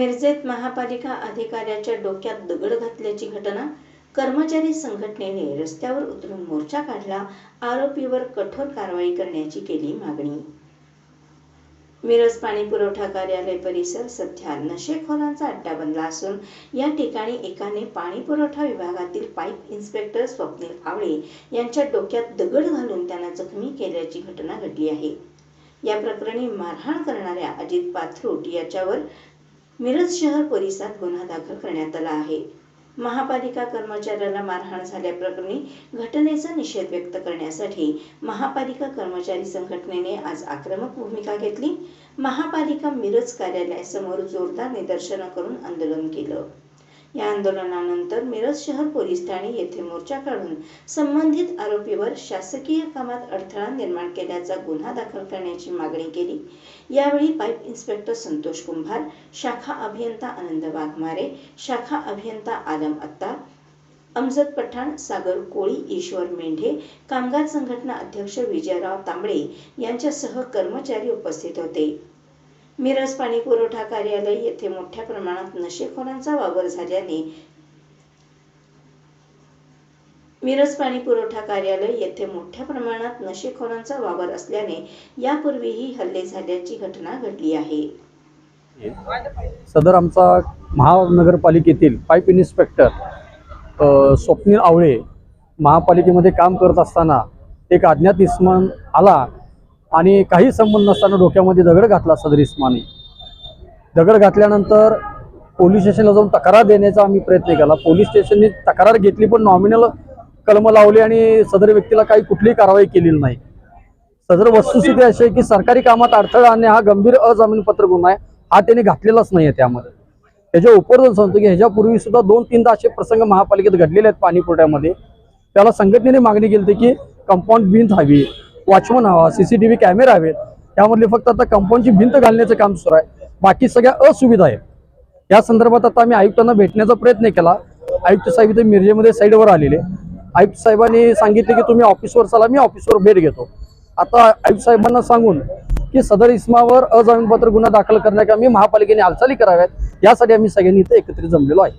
मिरजेत महापालिका अधिकाऱ्याच्या डोक्यात दगड घातल्याची घटना कर्मचारी संघटनेने रस्त्यावर उतरून मोर्चा काढला आरोपीवर कठोर कारवाई करण्याची केली मागणी. मिरज पाणी पुरवठा कार्यालय परिसर सध्या नशेखोरांचा अड्डा बनला असून या ठिकाणी एकाने पाणी पुरवठा विभागातील पाईप इन्स्पेक्टर स्वप्नील आवळे यांच्या डोक्यात दगड घालून त्यांना जखमी केल्याची घटना घडली आहे. या प्रकरणी मारहाण करणाऱ्या अजित पाथरूट याच्यावर मिरज शहर पोलिसात गुन्हा दाखल करण्यात आला आहे. महापालिका कर्मचाऱ्याला मारहाण झाल्याप्रकरणी घटनेचा निषेध व्यक्त करण्यासाठी महापालिका कर्मचारी संघटनेने आज आक्रमक भूमिका घेतली. महापालिका मिरज कार्यालयासमोर जोरदार निदर्शनं करून आंदोलन केलं. या आंदोलनानंतर मिरज शहर पोलीस ठाणे येथे मोर्चा काढून संबंधित आरोपीवर शासकीय कामात अडथळा निर्माण केल्याचा गुन्हा दाखल करण्याची मागणी केली. यावेळी पाईप इन्स्पेक्टर संतोष कुंभार शाखा अभियंता आनंद वाघमारे शाखा अभियंता आलम अत्तार अमजद पठाण सागर कोळी ईश्वर मेंढे कामगार संघटना अध्यक्ष विजयराव तांबडे यांच्यासह कर्मचारी उपस्थित होते. मिरज पाणी पुरवठा कार्यालय येथे मोठ्या प्रमाणात नशेखोरांचा वावर झाल्याने मिरज पाणी पुरवठा कार्यालय येथे मोठ्या प्रमाणात नशेखोरांचा वावर असल्याने यापूर्वीही हल्ले झाल्याची घटना घडली आहे. सदर आमचा महानगरपालिकेतील पाईप इन्स्पेक्टर स्वप्नील आवळे महापालिकेमध्ये काम करत असताना एक अज्ञात इसमान आला आणि काही संबंध नसताना डोक्यामध्ये दगड घातला सदर इस्माने दगड घातल्यानंतर पोलीस स्टेशनला जाऊन तक्रार देण्याचा आम्ही प्रयत्न केला. पोलीस स्टेशनने तक्रार घेतली पण नॉमिनल कलम लावली आणि सदर व्यक्तीला काही कुठलीही कारवाई केलेली नाही. सदर वस्तुस्थिती अशी आहे की सरकारी कामात अडथळा आणणे हा गंभीर अजामीनपत्र गुन्हा आहे. हा त्याने घातलेलाच नाही आहे त्यामध्ये. त्याच्या उपरोधन सांगतो की ह्याच्यापूर्वी सुद्धा दोन तीनदा असे प्रसंग महापालिकेत घडलेले आहेत पाणीपुरवठ्यामध्ये. त्याला संघटनेने मागणी केली होती की कंपाऊंड भिंत हवी वॉचमन हवा सीसीटीव्ही कॅमेरा हवेत. त्यामधले फक्त आता कंपाऊंडची भिंत घालण्याचं काम सुरू आहे. बाकी सगळ्या असुविधा आहेत. या संदर्भात आता आम्ही आयुक्तांना भेटण्याचा प्रयत्न केला. आयुक्त साहेब इथे मिरजेमध्ये साईडवर आलेले. आयुक्त साहेबांनी सांगितले की तुम्ही ऑफिसवर चला मी ऑफिसवर भेट घेतो. आता आयुक्त साहेबांना सांगून की सदर इस्मावर अजामीनपत्र गुन्हा दाखल करण्याकामी महापालिकेने हालचाली कराव्यात. यासाठी आम्ही सगळ्यांनी इथे एकत्रित जमलेलो आहे.